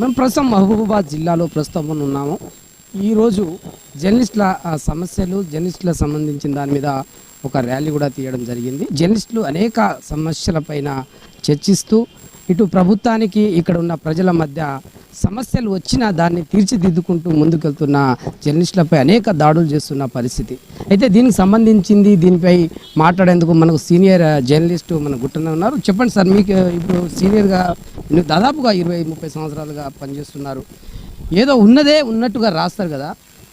మేము ప్రస్తుతం మహబూబాబాద్ జిల్లాలో ప్రస్తుతం ఉన్నాము. ఈరోజు జర్నలిస్టుల ఆ, సమస్యలు జర్నలిస్టుల సంబంధించిన దాని మీద ఒక ర్యాలీ కూడా తీయడం జరిగింది. జర్నలిస్టులు అనేక సమస్యలపైన చర్చిస్తూ ఇటు ప్రభుత్వానికి ఇక్కడ ఉన్న ప్రజల మధ్య సమస్యలు వచ్చినా దాన్ని తీర్చిదిద్దుకుంటూ ముందుకెళ్తున్న జర్నలిస్టులపై అనేక దాడులు చేస్తున్న పరిస్థితి. అయితే దీనికి సంబంధించింది దీనిపై మాట్లాడేందుకు మనకు సీనియర్ జర్నలిస్టు మన గుట్టనే ఉన్నారు. చెప్పండి సార్ మీకు ఇప్పుడు సీనియర్గా దాదాపుగా ఇరవై ముప్పై సంవత్సరాలుగా పనిచేస్తున్నారు. ఏదో ఉన్నదే ఉన్నట్టుగా రాస్తారు కదా.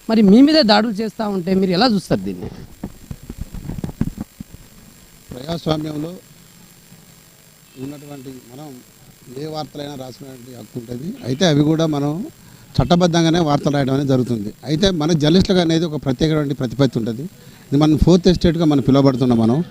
మరి మీ మీదే దాడులు చేస్తూ ఉంటే మీరు ఎలా చూస్తారు దీన్ని? ప్రజాస్వామ్యంలో ఉన్నటువంటి మనం ఏ వార్తలైనా రాసినటువంటి హక్కు ఉంటుంది. అయితే అవి కూడా మనం చట్టబద్ధంగానే వార్తలు రాయడం అనేది జరుగుతుంది. అయితే మన జర్నలిస్టులకు అనేది ఒక ప్రత్యేకమైన ప్రతిపత్తి ఉంటుంది. ఇది మనం ఫోర్త్ ఎస్టేట్గా మనం పిలువబడుతున్నాం మనం.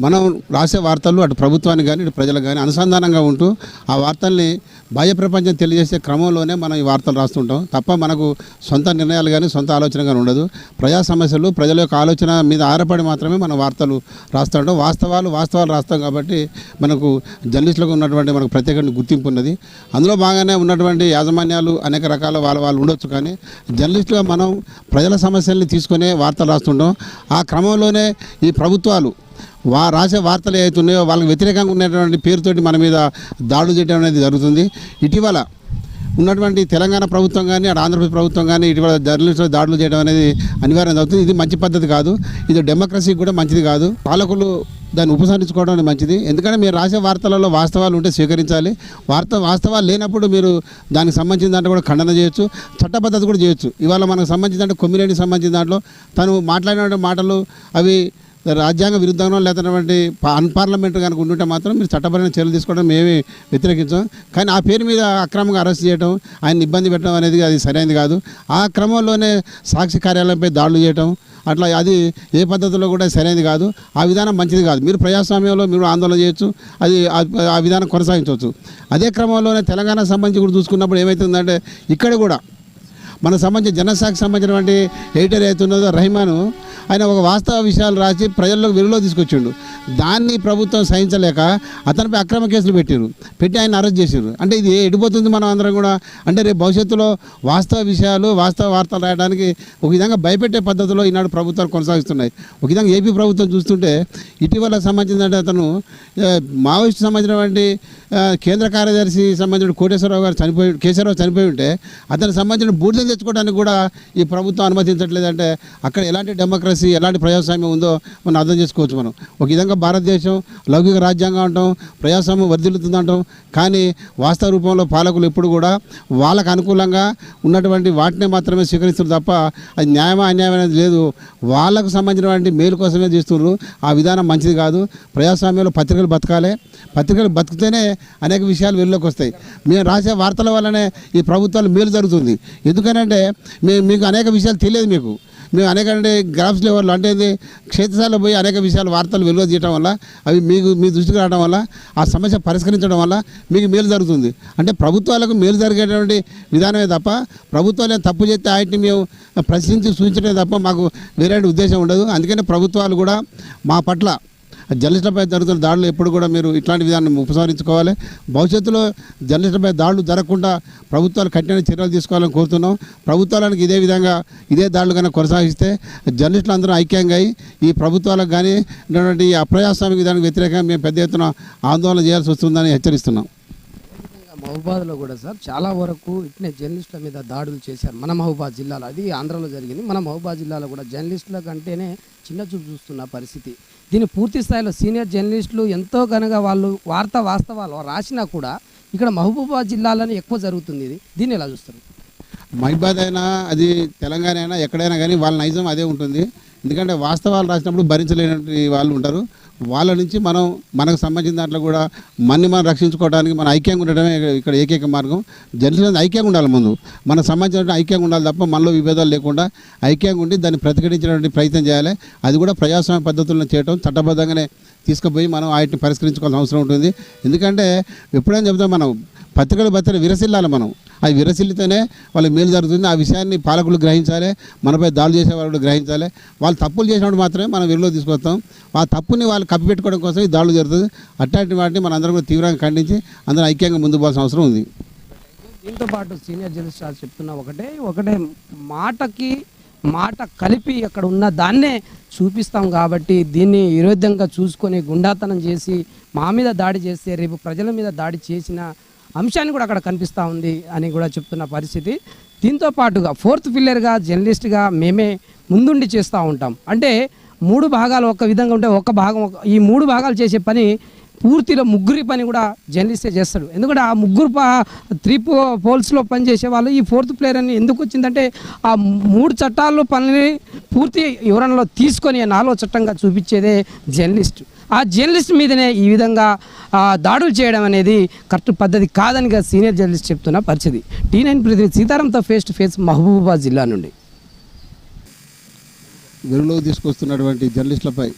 మనం రాసే వార్తలు అటు ప్రభుత్వానికి కానీ ఇటు ప్రజలకు కానీ అనుసంధానంగా ఉంటూ ఆ వార్తల్ని బాహ్య ప్రపంచం తెలియజేసే క్రమంలోనే మనం ఈ వార్తలు రాస్తుంటాం. తప్ప మనకు సొంత నిర్ణయాలు కానీ సొంత ఆలోచన కానీ ఉండదు. ప్రజా సమస్యలు ప్రజల యొక్క ఆలోచన మీద ఆధారపడి మాత్రమే మనం వార్తలు రాస్తుంటాం వాస్తవాలు వాస్తవాలు రాస్తాం కాబట్టి మనకు జర్నలిస్టులకు ఉన్నటువంటి మనకు ప్రత్యేకమైన గుర్తింపు ఉన్నది. అందులో బాగానే ఉన్నటువంటి యాజమాన్యాలు అనేక రకాల వాళ్ళ వాళ్ళు ఉండొచ్చు కానీ జర్నలిస్టుగా మనం ప్రజల సమస్యల్ని తీసుకునే వార్తలు రాస్తుంటాం. ఆ క్రమంలోనే ఈ ప్రభుత్వాలు వా రాసే వార్తలు ఏవైతున్నాయో వాళ్ళకి వ్యతిరేకంగా ఉన్నటువంటి పేరుతోటి మన మీద దాడులు చేయడం అనేది జరుగుతుంది. ఇటీవల ఉన్నటువంటి తెలంగాణ ప్రభుత్వం కానీ అటు ఆంధ్రప్రదేశ్ ప్రభుత్వం కానీ ఇటీవల జర్నలిస్టులు దాడులు చేయడం అనేది అనివార్యం అవుతుంది. ఇది మంచి పద్ధతి కాదు. ఇది డెమోక్రసీకి కూడా మంచిది కాదు. పాలకులు దాన్ని ఉపసంహరించుకోవడం మంచిది. ఎందుకంటే మీరు రాసే వార్తలలో వాస్తవాలు ఉంటే స్వీకరించాలి. వార్త వాస్తవాలు లేనప్పుడు మీరు దానికి సంబంధించిన దాంట్లో కూడా ఖండన చేయొచ్చు. చట్టబద్ధత కూడా చేయొచ్చు. ఇవాళ మనకు సంబంధించిన దాంట్లో కొమ్మిరెడ్డికి సంబంధించిన దాంట్లో తను మాట్లాడిన మాటలు అవి రాజ్యాంగ విరుద్ధంగా లేదన్నటువంటి అన్పార్లమెంట్ కనుక ఉండుంటే మాత్రం మీరు చట్టపరమైన చర్యలు తీసుకోవడం మేమే వ్యతిరేకించాం. కానీ ఆ పేరు మీద అక్రమంగా అరెస్ట్ చేయడం ఆయన ఇబ్బంది పెట్టడం అనేది అది సరైనది కాదు. ఆ క్రమంలోనే సాక్షి కార్యాలయంపై దాడులు చేయటం అట్లా అది ఏ పద్ధతిలో కూడా సరైనది కాదు. ఆ విధానం మంచిది కాదు. మీరు ప్రజాస్వామ్యంలో మీరు ఆందోళన చేయొచ్చు అది ఆ- విధానం కొనసాగించవచ్చు. అదే క్రమంలోనే తెలంగాణ సంబంధించి కూడా చూసుకున్నప్పుడు ఏమవుతుందంటే ఇక్కడ కూడా మన సంబంధించిన జనసాకి సంబంధించినటువంటి ఎడిటర్ అవుతున్నదో రహిమాను ఆయన ఒక వాస్తవ విషయాలు రాసి ప్రజల్లోకి వెలుగులో తీసుకొచ్చిండు. దాన్ని ప్రభుత్వం సహించలేక అతనిపై అక్రమ కేసులు పెట్టారు పెట్టి ఆయన అరెస్ట్ చేశారు అంటే ఇది ఎడిపోతుంది మనం అందరం కూడా? అంటే రేపు భవిష్యత్తులో వాస్తవ విషయాలు వాస్తవ వార్తలు రాయడానికి ఒక విధంగా భయపెట్టే పద్ధతిలో ఈనాడు ప్రభుత్వాలు కొనసాగిస్తున్నాయి. ఒక విధంగా ఏపీ ప్రభుత్వం చూస్తుంటే ఇటీవల సంబంధించిన అతను మావోయిస్టు సంబంధించినటువంటి కేంద్ర కార్యదర్శి సంబంధించిన కోటేశ్వరరావు గారు చనిపోయి కేశవరావు చనిపోయి ఉంటే అతనికి సంబంధించిన బూడిద తెచ్చుకోవడానికి కూడా ఈ ప్రభుత్వం అనుమతించట్లేదంటే అక్కడ ఎలాంటి డెమోక్రసీ ఎలాంటి ప్రజాస్వామ్యం ఉందో మనం అర్థం చేసుకోవచ్చు మనం. ఒక విధంగా భారతదేశం లౌకిక రాజ్యాంగం అంటాం ప్రజాస్వామ్యం వర్ధిల్లుతుంది అంటాం. కానీ వాస్తవ రూపంలో పాలకులు ఎప్పుడు కూడా వాళ్ళకు అనుకూలంగా ఉన్నటువంటి వాటిని మాత్రమే స్వీకరిస్తారు తప్ప అది న్యాయమా అన్యాయం అనేది లేదు. వాళ్ళకు సంబంధించినటువంటి మేలు కోసమే చేస్తున్నారు. ఆ విధానం మంచిది కాదు. ప్రజాస్వామ్యంలో పత్రికలు బతకాలి. పత్రికలు బతికితేనే అనేక విషయాలు వెలుగులోకి వస్తాయి. మేము రాసే వార్తల వల్లనే ఈ ప్రభుత్వాలు మేలు జరుగుతుంది. ఏంటంటే మేము మీకు అనేక విషయాలు తెలియదు మీకు. మేము అనేక అంటే గ్రాఫ్స్ లెవెల్లో అంటే క్షేత్రస్థాయిలో పోయి అనేక విషయాలు వార్తలు వెలువ చేయడం వల్ల అవి మీకు మీ దృష్టికి రావడం వల్ల ఆ సమస్య పరిష్కరించడం వల్ల మీకు మేలు జరుగుతుంది. అంటే ప్రభుత్వాలకు మేలు జరిగేటువంటి విధానమే తప్ప ప్రభుత్వాలు తప్పు చేస్తే వాటిని మేము ప్రశ్నించి సూచించడమే తప్ప మాకు వేరే ఉద్దేశం ఉండదు. అందుకనే ప్రభుత్వాలు కూడా మా పట్ల జర్నలిస్టులపై జరుగుతున్న దాడులు ఎప్పుడు కూడా మీరు ఇట్లాంటి విధానం ఉపసంహరించుకోవాలి. భవిష్యత్తులో జర్నలిస్టులపై దాడులు జరగకుండా ప్రభుత్వాలు కఠిన చర్యలు తీసుకోవాలని కోరుతున్నాం. ప్రభుత్వాలకు ఇదే విధంగా ఇదే దాడులు కనుక కొనసాగిస్తే జర్నలిస్టులు అందరూ ఐక్యంగా అయి ఈ ప్రభుత్వాలకు కానీ ఉన్నటువంటి ఈ అప్రజాస్వామిక విధానానికి వ్యతిరేకంగా మేము పెద్ద ఎత్తున ఆందోళన చేయాల్సి వస్తుందని హెచ్చరిస్తున్నాం. మహబూబాద్లో కూడా సార్ చాలా వరకు ఇట్నే జర్నలిస్టుల మీద దాడులు చేశారు. మన మహబూబాద్ జిల్లాలో. అది ఆంధ్రలో జరిగింది. మన మహబూబాద్ జిల్లాలో కూడా జర్నలిస్టుల కంటేనే చిన్న చూపు చూస్తున్న పరిస్థితి. దీన్ని పూర్తి స్థాయిలో సీనియర్ జర్నలిస్టులు ఎంతో కనుక వాళ్ళు వార్త వాస్తవాలు రాసినా కూడా ఇక్కడ మహబూబాబాద్ జిల్లాలోనే ఎక్కువ జరుగుతుంది ఇది. దీన్ని ఎలా చూస్తారు? మహిబాద్ అయినా అది తెలంగాణ అయినా ఎక్కడైనా కానీ వాళ్ళ నైజం అదే ఉంటుంది. ఎందుకంటే వాస్తవాలు రాసినప్పుడు భరించలేనటువంటి వాళ్ళు ఉంటారు. వాళ్ళ నుంచి మనం మనకు సంబంధించిన దాంట్లో కూడా మనని మనం రక్షించుకోవడానికి మన ఐక్యంగా ఉండడమే ఇక్కడ ఏకైక మార్గం. జనసేన ఐక్యంగా ఉండాలి ముందు. మనకు సంబంధించిన ఐక్యంగా ఉండాలి తప్ప మనలో విభేదాలు లేకుండా ఐక్యంగా ఉండి దాన్ని ప్రతిఘటించడానికి ప్రయత్నం చేయాలి. అది కూడా ప్రజాస్వామ్య పద్ధతులను చేయడం చట్టబద్ధంగానే తీసుకుపోయి మనం వాటిని పరిష్కరించుకోవాల్సిన అవసరం ఉంటుంది. ఎందుకంటే ఎప్పుడైనా చెప్తాం మనం పత్రికలు పత్రిక విరసిల్లాలి మనం. అది విరసిల్లితేనే వాళ్ళకి మేలు జరుగుతుంది. ఆ విషయాన్ని పాలకులు గ్రహించాలి. మనపై దాడులు చేసే వాళ్ళు గ్రహించాలి. వాళ్ళు తప్పులు చేసినప్పుడు మాత్రమే మనం వెలుగులో తీసుకొస్తాం. ఆ తప్పుని వాళ్ళు కప్పిపెట్టుకోవడం కోసం ఈ దాడులు జరుగుతుంది. అట్లాంటి వాటిని మనందరం కూడా తీవ్రంగా ఖండించి అందరం ఐక్యంగా ముందు పోవాల్సిన అవసరం ఉంది. దీంతో పాటు సీనియర్ జర్నలిస్ట్ సార్ చెప్తున్న ఒకటే ఒకటే మాటకి మాట కలిపి అక్కడ ఉన్న దాన్నే చూపిస్తాం కాబట్టి దీన్ని విరుద్ధంగా చూసుకొని గుండాతనం చేసి మా మీద దాడి చేస్తే రేపు ప్రజల మీద దాడి చేసిన అంశాన్ని కూడా అక్కడ కనిపిస్తూ ఉంది అని కూడా చెప్తున్న పరిస్థితి. దీంతో పాటుగా ఫోర్త్ పిల్లర్గా జర్నలిస్ట్గా మేమే ముందుండి చేస్తూ ఉంటాం. అంటే మూడు భాగాలు ఒక విధంగా ఉంటే ఒక భాగం ఈ మూడు భాగాలు చేసే పని పూర్తిలో ముగ్గురి పని కూడా జర్నలిస్టే చేస్తాడు. ఎందుకంటే ఆ ముగ్గురు పా త్రీ పో పోల్స్లో పనిచేసే వాళ్ళు ఈ ఫోర్త్ ప్లేయర్ అని ఎందుకు వచ్చిందంటే ఆ మూడు చట్టాల్లో పనిని పూర్తి వివరణలో తీసుకొని నాలుగో చట్టంగా చూపించేదే జర్నలిస్ట్. ఆ జర్నలిస్ట్ మీదనే ఈ విధంగా దాడులు చేయడం అనేది కరెక్ట్ పద్ధతి కాదని సీనియర్ జర్నలిస్ట్ చెప్తున్న పరిస్థితి. టీ నైన్ ప్రతినిధి సీతారాంతో ఫేస్ టు ఫేస్ మహబూబాబాద్ జిల్లా నుండి. వెలుగులోకి తీసుకొస్తున్నటువంటి జర్నలిస్టులపై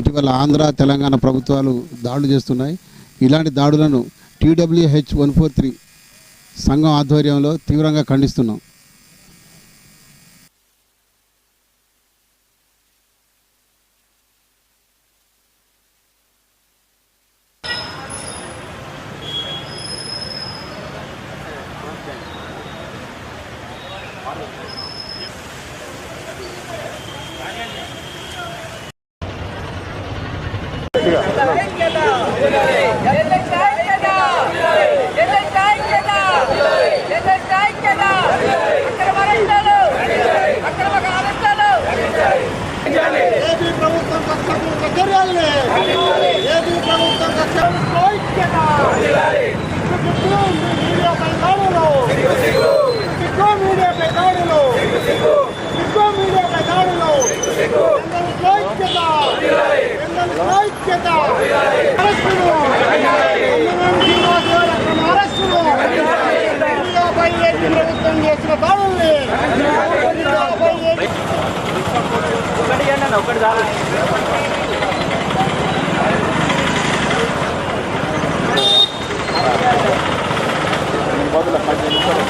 ఇటీవల ఆంధ్ర తెలంగాణ ప్రభుత్వాలు దాడులు చేస్తున్నాయి. ఇలాంటి దాడులను టీడబ్ల్యూహెచ్ వన్ ఫోర్ త్రీ సంఘం ఆధ్వర్యంలో తీవ్రంగా ఖండిస్తున్నాం. ఏపీ అన్న ఒకటి చాలు బదులు పది నిమిషాలు